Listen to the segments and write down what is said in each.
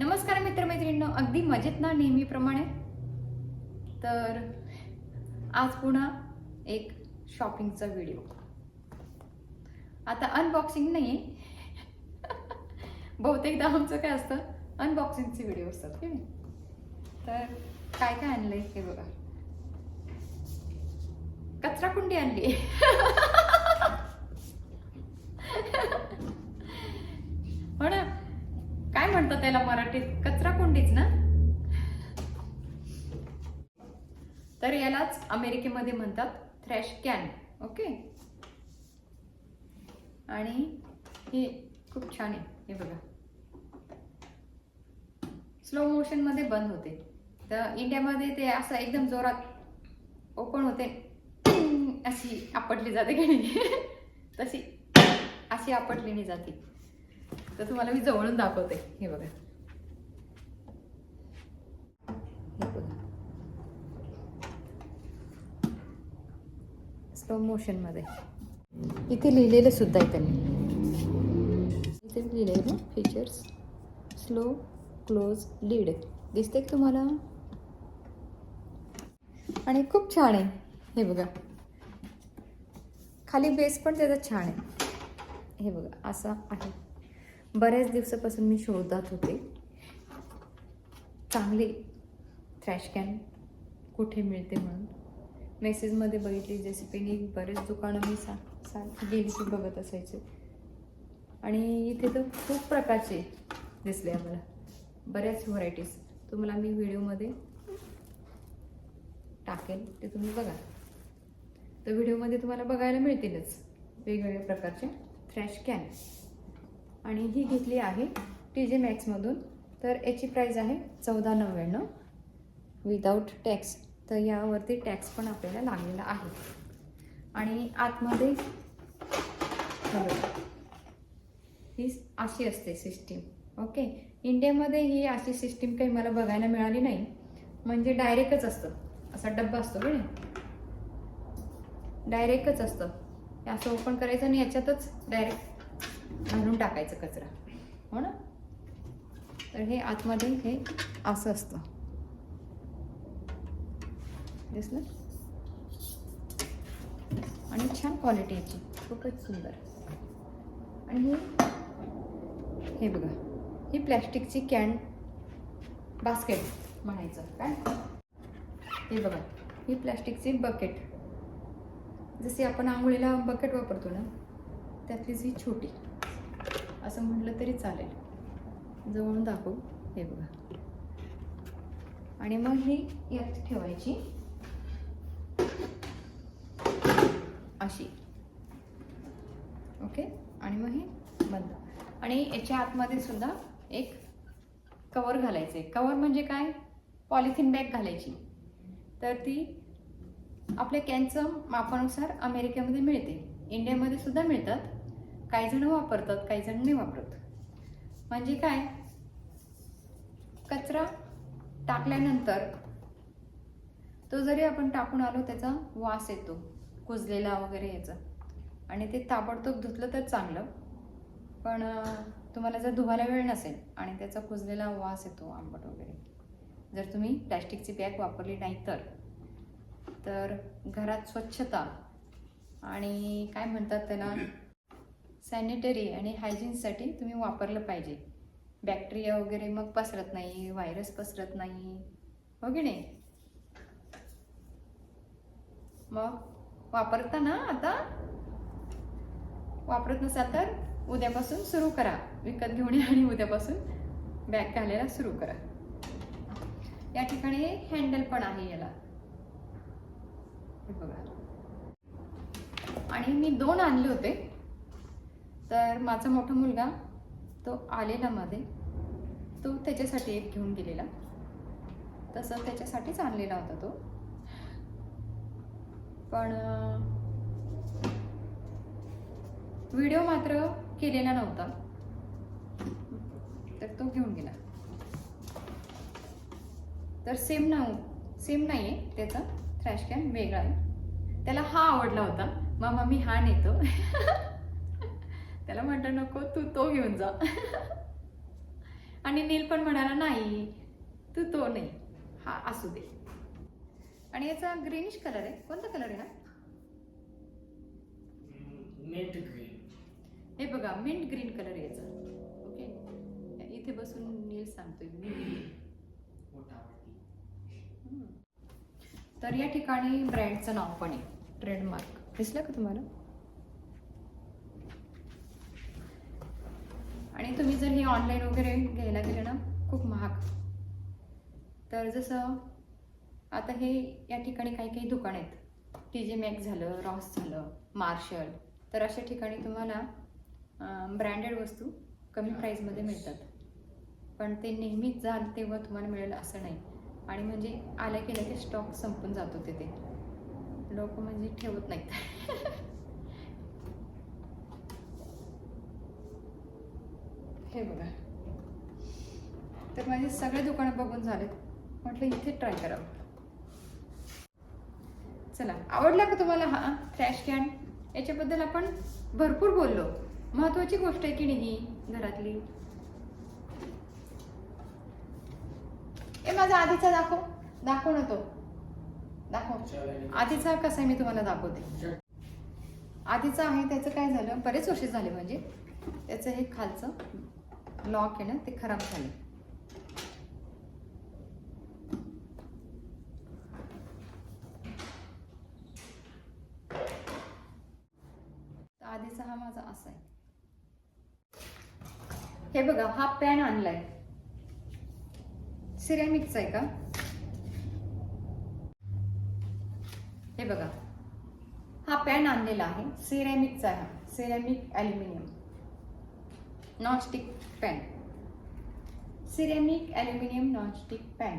नमस्कार मित्रमैत्रिणींनो अगदी मजेत ना नेहमीप्रमाणे. तर आज पुन्हा एक शॉपिंगचा व्हिडिओ आता अनबॉक्सिंग नाही आहे बहुतेकदा आमचं काय असतं अनबॉक्सिंगचे व्हिडिओ असतात की तर काय काय आणलंय हे बघा. कचराकुंडी आणली हो ना काय म्हणतात त्याला मराठीत? कचरा कुंडीच ना? तर यालाच अमेरिकेमध्ये म्हणतात थ्रॅश कॅन ओके आणि हे खूप छान आहे हे बघा. स्लो मोशनमध्ये बंद होते. तर इंडियामध्ये ते असं एकदम जोरात ओपन होते. अशी आपटली जाते की नाही? तशी अशी आपटली नाही जाते. तर तुम्हाला मी जवळून दाखवते. हे बघा. हे बघा. स्लो मोशनमध्ये. इथे लिहिलेलं सुद्धा आहे त्यांनी. इथे लिहिलेलं फीचर्स स्लो क्लोज लीड दिसते तुम्हाला? आणि खूप छान आहे. हे बघा. खाली बेस पण त्याचा छान आहे. हे बघा असा आहे. बऱ्याच दिवसापासून मी शोधत होते. चांगली ट्रॅश कॅन कुठे मिळते म्हणून. मेसेजमध्ये बघितली जसे बरेच दुकानं मी सा सा गेली की बघत असायचे. आणि इथे तर खूप प्रकारचे दिसले आम्हाला. बऱ्याच व्हरायटीज तुम्हाला मी व्हिडिओमध्ये टाकेल ते तुम्ही बघा. तर व्हिडिओमध्ये तुम्हाला बघायला मिळतीलच. वेगवेगळ्या प्रकारचे थ्रॅश कॅन आणि ही घेतली आहे टी जे मॅक्समधून तर याची प्राईज आहे चौदा नव्याण्णव विदाऊट टॅक्स तर यावरती टॅक्स पण आपल्याला लागलेला आहे. आणि आतमध्ये ही अशी असते सिस्टीम ओके इंडियामध्ये ही अशी सिस्टीम काही मला बघायला मिळाली नाही. म्हणजे डायरेक्टच असतं. असा डब्बा असतो की नाही? डायरेक्टच असतं. हे असं ओपन करायचं आणि याच्यातच डायरेक्ट घालून टाकायचं कचरा. हो ना? तर हे आतमध्ये हे असं असतं. दिसलं? आणि छान क्वालिटी याची खूपच सुंदर. आणि हे? हे बघा. ही प्लॅस्टिकची कॅन बास्केट म्हणायचं. काय? हे बघा. ही प्लॅस्टिकची बकेट जसे आपण आंघोळीला बकेट वापरतो ना त्यातलीच ही छोटी. असं म्हटलं तरी चालेल. जवळून दाखवू. हे बघा. आणि मग ही यात ठेवायची. अशी. ओके? आणि मग हे बंद. आणि याच्या आतमध्ये सुद्धा एक कवर घालायचे कवर म्हणजे काय? पॉलिथिन बॅग घालायची. तर ती आपल्या कॅनचं मापानुसार अमेरिकेमध्ये मिळते. इंडियामध्ये सुद्धा मिळतात. काही जण वापरतात काही जण नाही वापरत. म्हणजे काय? कचरा टाकल्यानंतर तो जरी आपण टाकून आलो त्याचा वास येतो कुजलेला वगैरे याचा. आणि ते ताबडतोब धुतलं तर चांगलं. पण तुम्हाला जर धुवायला वेळ नसेल आणि त्याचा कुजलेला वास येतो आंबट वगैरे जर तुम्ही प्लॅस्टिकची बॅग वापरली नाही तर तर घरात स्वच्छता आणि काय म्हणतात त्याला? सॅनिटरी आणि हायजीनसाठी तुम्ही वापरलं पाहिजे. बॅक्टेरिया वगैरे मग पसरत नाही व्हायरस पसरत नाही हो की नाही? मग वापरता ना आता वापरत नसाल तर उद्यापासून सुरू करा. विकत घेऊन या आणि उद्यापासून बॅग घालायला सुरू करा. या ठिकाणी हँडल पण आहे याला. बघा. आणि मी दोन आणले होते. तर माझा मोठा मुलगा तो आलेला मध्ये. तो त्याच्यासाठी एक घेऊन गेलेला. तसं त्याच्यासाठीच आणलेला होता तो. पण व्हिडिओ मात्र केलेला नव्हता. तर तो घेऊन गेला. तर सेम ना सेम नाही आहे त्याचा थ्रॅश कॅन वेगळा आहे. त्याला हा आवडला होता. मामा मी हा नेतो. त्याला म्हटलं नको तू तो घेऊन जा. आणि नील पण म्हणाला नाही तू तो नाही. हा असू दे. आणि याचा ग्रीनिश कलर आहे. कोणता कलर आहे हा? मिंट ग्रीन हे बघा मिंट ग्रीन कलर आहे याचा. ओके इथे बसून नील सांगतोय. हम्म. तर या ठिकाणी ब्रँडचं नाव पण आहे. ट्रेडमार्क दिसलं का तुम्हाला? आणि तुम्ही जर हे ऑनलाईन वगैरे घ्यायला गेले ना खूप महाग. तर जसं आता हे या ठिकाणी काही काही दुकान आहेत. टी जे मॅक झालं रॉस झालं मार्शल तर अशा ठिकाणी तुम्हाला ब्रँडेड वस्तू कमी प्राईसमध्ये मिळतात. पण ते नेहमीच जाल तेव्हा तुम्हाला मिळेल असं नाही. आणि म्हणजे आल्या की लगेच स्टॉक संपून जातो तिथे. लोक म्हणजे ठेवत नाहीत. हे बघा. तर माझे सगळे दुकानं बघून झालेत. म्हटलं इथे ट्राय करावं. चला आवडला का तुम्हाला हा ट्रॅश कॅन याच्याबद्दल आपण भरपूर बोललो. महत्वाची गोष्ट आहे की नाही घरातली? ए माझा आधीचा दाखव. दाखव ना तो. दाखव. आधीचा कसा आहे मी तुम्हाला दाखवते. आधीचा आहे त्याचं काय झालं? बरेच वर्ष झाले म्हणजे. त्याचं हे खालचं. लॉक आहे ना ते खराब झाले. आधीचा हा माझा असा आहे. हे बघा हा पॅन आणलाय. सिरेमिकचा आहे का? हे बघा. हा पॅन आणलेला आहे. सिरेमिकचा आहे हा. Ceramic aluminium. Nonstick pan ceramic aluminium nonstick pan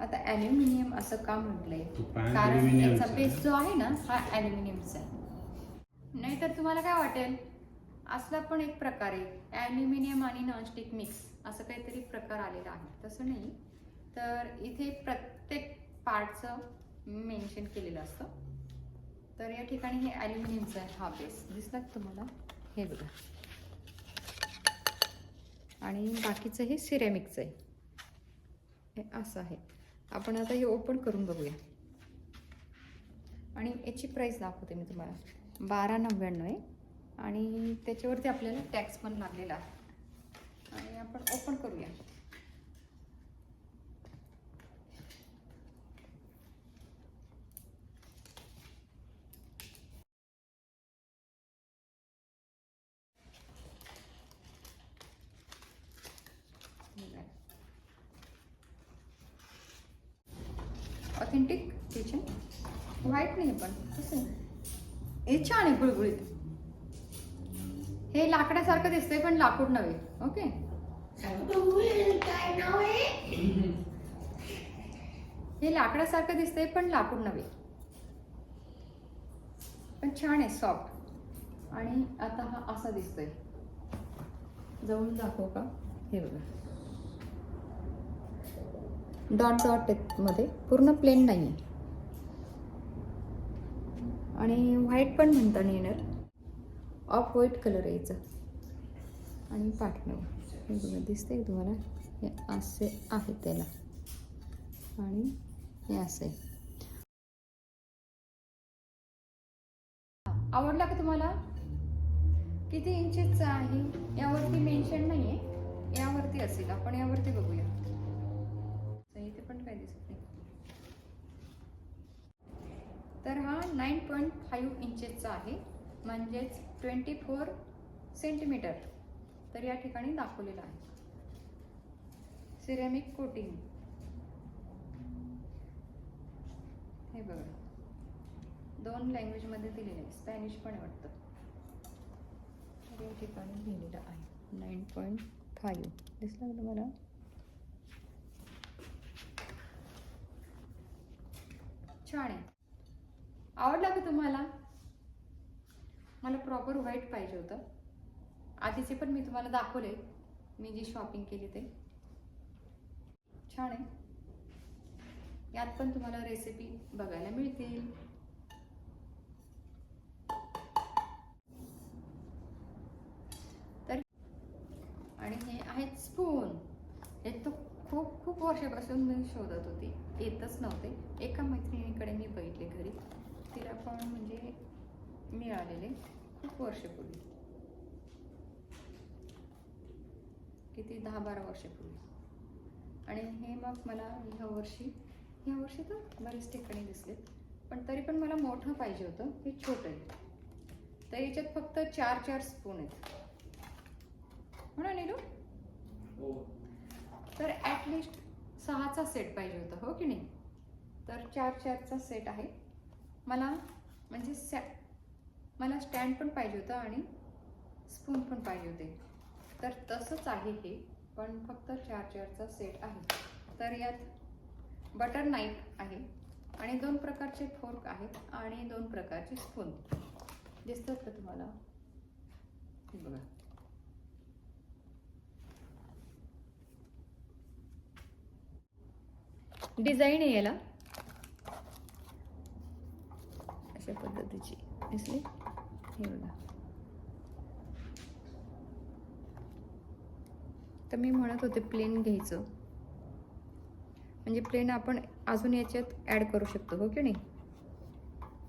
आता ॲल्युमिनियम असं का म्हटलंय? कारण याचा बेस जो आहे ना हा ॲल्युमिनियमचा आहे नाहीतर तुम्हाला काय वाटेल? असला पण एक प्रकार आहे. ॲल्युमिनियम आणि नॉनस्टिक मिक्स असं काहीतरी प्रकार आलेला आहे. तसं नाही. तर इथे प्रत्येक पार्टचं मेन्शन केलेलं असतं. तर या ठिकाणी हे ॲल्युमिनियमचं आहे हा बेस दिसला तुम्हाला? हे बघा. आणि बाकीचं हे सिरॅमिकचं आहे. हे असं आहे. आपण आता हे ओपन करून बघूया. आणि याची प्राईस दाखवते मी तुम्हाला. बारा नव्याण्णव आहे. आणि त्याच्यावरती आपल्याला टॅक्स पण लागलेला आहे. आणि आपण ओपन करूया. व्हाईट नाही पण कसं हे छान आहे गुळगुळीत. हे लाकडासारखं दिसतंय पण लाकूड नव्हे. ओके? हे लाकडासारखं दिसतंय पण लाकूड नव्हे. पण छान आहे सॉफ्ट आणि आता हा असा दिसतोय. जवळून दाखव का? हे बघा. डॉट डॉटमध्ये पूर्ण प्लेन नाही आहे आणि व्हाईट पण म्हणता नाही येणार. ऑफ व्हाईट कलर आहे आणि पाठणं हे बघा दिसते तुम्हाला? हे असे आहे त्याला. आणि हे असे आवडला का तुम्हाला? किती इंचेसचा आहे? यावरती मेन्शन नाही आहे यावरती असेल. आपण यावरती बघूया तर इथे पण काय दिसत नाही तर हा नाईन पॉईंट फाईव्ह इंचेसचा आहे. म्हणजेच ट्वेंटी फोर सेंटीमीटर. तर या ठिकाणी दाखवलेलं आहे. Ceramic coating. हे बघा. दोन लँग्वेजमध्ये दिलेलं आहे. स्पॅनिश पण वाटतं. तर या ठिकाणी लिहिलेलं आहे. Nine point five. दिसलं तुम्हाला? छान आहे. आवडला का तुम्हाला? मला प्रॉपर व्हाईट पाहिजे होतं. आधीचे पण मी तुम्हाला दाखवले. मी जी शॉपिंग केली ते. छान आहे. यात पण तुम्हाला रेसिपी बघायला मिळतील. तर आणि हे स्पून हे तर खूप खूप वर्षापासून मी शोधत होती. येतच नव्हते. एका मैत्रिणीकडे मी बघितले घरी. तिला पण म्हणजे मिळालेले खूप वर्षापूर्वी किती दहा बारा वर्षापूर्वी आणि हे मग मला ह्या वर्षी ह्या वर्षी तर बरेच ठिकाणी दिसलेत पण तरी पण मला मोठं पाहिजे होतं हे छोटं आहे. तर याच्यात फक्त चार चार स्पून आहेत. ना नीलू? हो. तर ॲटलिस्ट सहाचा सेट पाहिजे होता हो की नाही? तर चार चारचा सेट आहे. मला म्हणजे सॅ मला स्टँड पण पाहिजे होतं आणि स्पून पण पाहिजे होते. तर तसंच आहे हे पण फक्त चार चारचा सेट आहे. तर यात बटर नाईफ आहे आणि दोन प्रकारचे फोर्क आहेत आणि दोन प्रकारचे स्पून दिसतात का तुम्हाला? बघा. डिझाईन आहे याला. अशा पद्धतीची. दिसली? हे बघा. तर मी म्हणत होते प्लेन घ्यायचं. म्हणजे प्लेन आपण अजून याच्यात ॲड करू शकतो हो की नाही?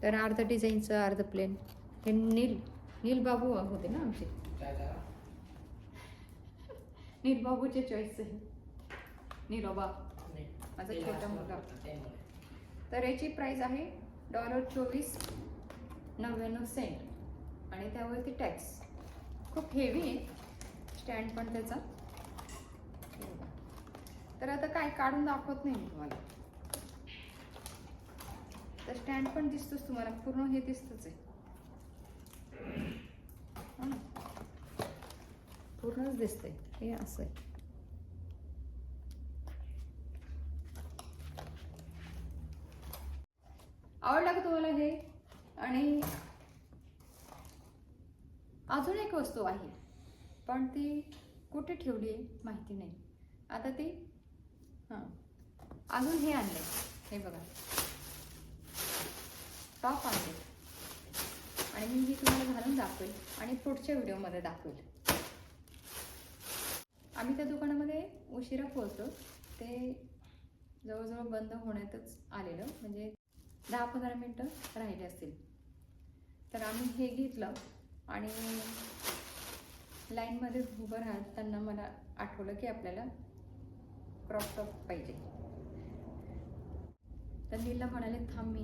तर अर्ध डिझाईनचं अर्ध प्लेन हे नील नील बाबू होते ना आमचे? नील बाबूचे चॉईस आहे. नाही. माझा छोटा मुलगा. तर याची प्राइस आहे डॉलर चोवीस नव्याण्णव सेंट. आणि त्यावरती टॅक्स खूप हेवी आहे. स्टँड पण त्याचा. तर आता काय काढून दाखवत नाही मी तुम्हाला. तर स्टँड पण दिसतोच तुम्हाला. पूर्ण हे दिसतच आहे. पूर्णच दिसतंय. हे असं आहे. आवडला का तुम्हाला हे? आणि अजून एक वस्तू आहे पण ती कुठे ठेवली आहे माहिती नाही. आता ती हां अजून हे आणले हे बघा. टॉप आणले आणि मी ही तुम्हाला घालून दाखवेल आणि पुढच्या व्हिडिओमध्ये दाखवेल. आम्ही त्या दुकानामध्ये उशिरा पोहोचलो. ते जवळजवळ बंद होण्यातच आलेलं. म्हणजे दहा पंधरा मिनटं राहिले असतील. तर आम्ही हे घेतलं आणि लाईनमध्ये उभं राहत त्यांना मला आठवलं की आपल्याला क्रॉप टॉप पाहिजे. तर नीलला म्हणाले थांब मी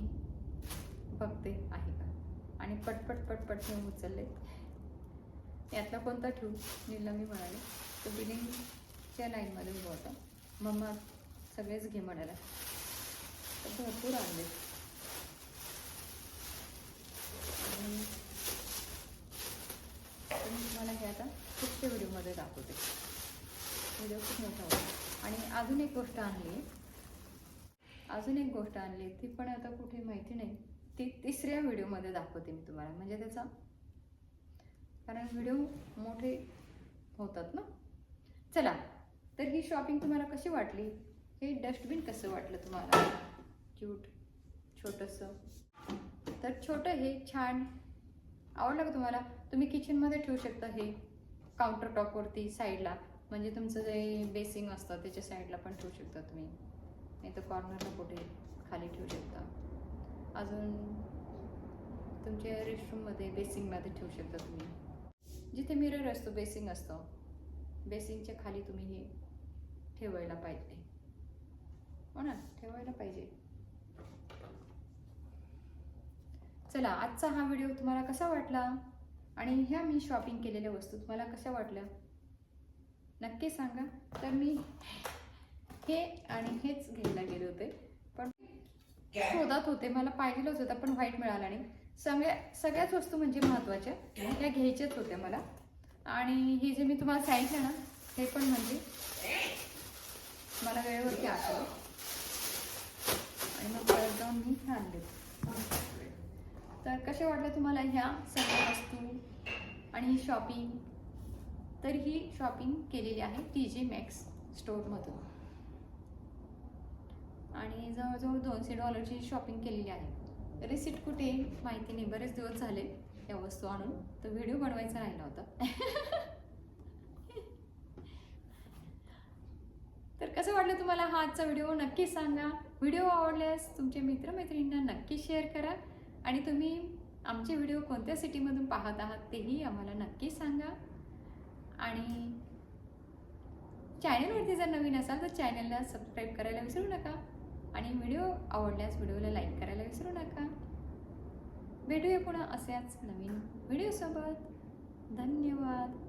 बघते आहे का? आणि पटपट पटपट मी उचलले. यातला कोणता ठेवू? नीलला मी म्हणाले तो बिलिंगच्या लाईनमध्ये उभा होता. मम्मा सगळेच घे म्हणाला. तर भरपूर आणले. आणि मी तुम्हाला हे आता पुढच्या व्हिडिओमध्ये दाखवते. व्हिडिओ खूप मोठा होता. आणि अजून एक गोष्ट आणली आहे. अजून एक गोष्ट आणली ती पण आता कुठे माहिती नाही. ती तिसऱ्या व्हिडिओमध्ये दाखवते मी तुम्हाला. म्हणजे त्याचा कारण व्हिडिओ मोठे होतात ना. चला तर ही शॉपिंग तुम्हाला कशी वाटली? हे डस्टबिन कसं वाटलं तुम्हाला? क्यूट छोटंसं. तर छोटं हे छान आवडलं का तुम्हाला? तुम्ही किचनमध्ये ठेवू शकता हे काउंटर टॉपवरती साईडला म्हणजे तुमचं जे बेसिंग असतं त्याच्या साईडला पण ठेवू शकता तुम्ही. नाही तर कॉर्नरला कुठे खाली ठेवू शकता. अजून तुमच्या रेस्टरूममध्ये बेसिंगमध्ये ठेवू शकता तुम्ही. जिथे मिरर असतो बेसिंग असतं. बेसिंगच्या खाली तुम्ही हे ठेवायला पाहिजे. हो ना? ठेवायला पाहिजे. चला आजचा हा व्हिडिओ तुम्हाला कसा वाटला? आणि ह्या मी शॉपिंग केलेल्या वस्तू तुम्हाला कशा वाटल्या? नक्की सांगा. तर मी हे आणि हेच घ्यायला गेले होते. पण शोधात होते. मला पाहिजेलच होता पण व्हाईट मिळाला नाही. सगळ्या सगळ्याच वस्तू म्हणजे महत्त्वाच्या. त्या घ्यायच्याच होत्या मला. आणि हे जे मी तुम्हाला सांगितलं ना हे पण म्हणजे मला वेळेवरती आठवलं. आणि मग परत जाऊन मी आणले. तर कसे वाटले तुम्हाला ह्या सगळ्या वस्तू आणि शॉपिंग तर ही शॉपिंग केलेली आहे टी जे मॅक्स स्टोअरमधून आणि जवळजवळ दोनशे डॉलरची शॉपिंग केलेली आहे. रिसिट कुठे माहिती नाही. बरेच दिवस झाले या वस्तू आणून. तर व्हिडिओ बनवायचा राहिला होता. कसं वाटलं तुम्हाला हा आजचा व्हिडिओ नक्की सांगा. व्हिडिओ आवडल्यास तुमच्या मित्रमैत्रिणींना नक्की शेअर करा. आणि तुम्ही आमचे व्हिडिओ कोणत्या सिटीमधून पाहत आहात तेही आम्हाला नक्की सांगा. आणि चॅनलवरती जर नवीन असाल तर चॅनलला सबस्क्राईब करायला विसरू नका आणि व्हिडिओ आवडल्यास व्हिडिओला लाईक करायला विसरू नका. भेटूया पुन्हा अशाच नवीन व्हिडिओसोबत. धन्यवाद.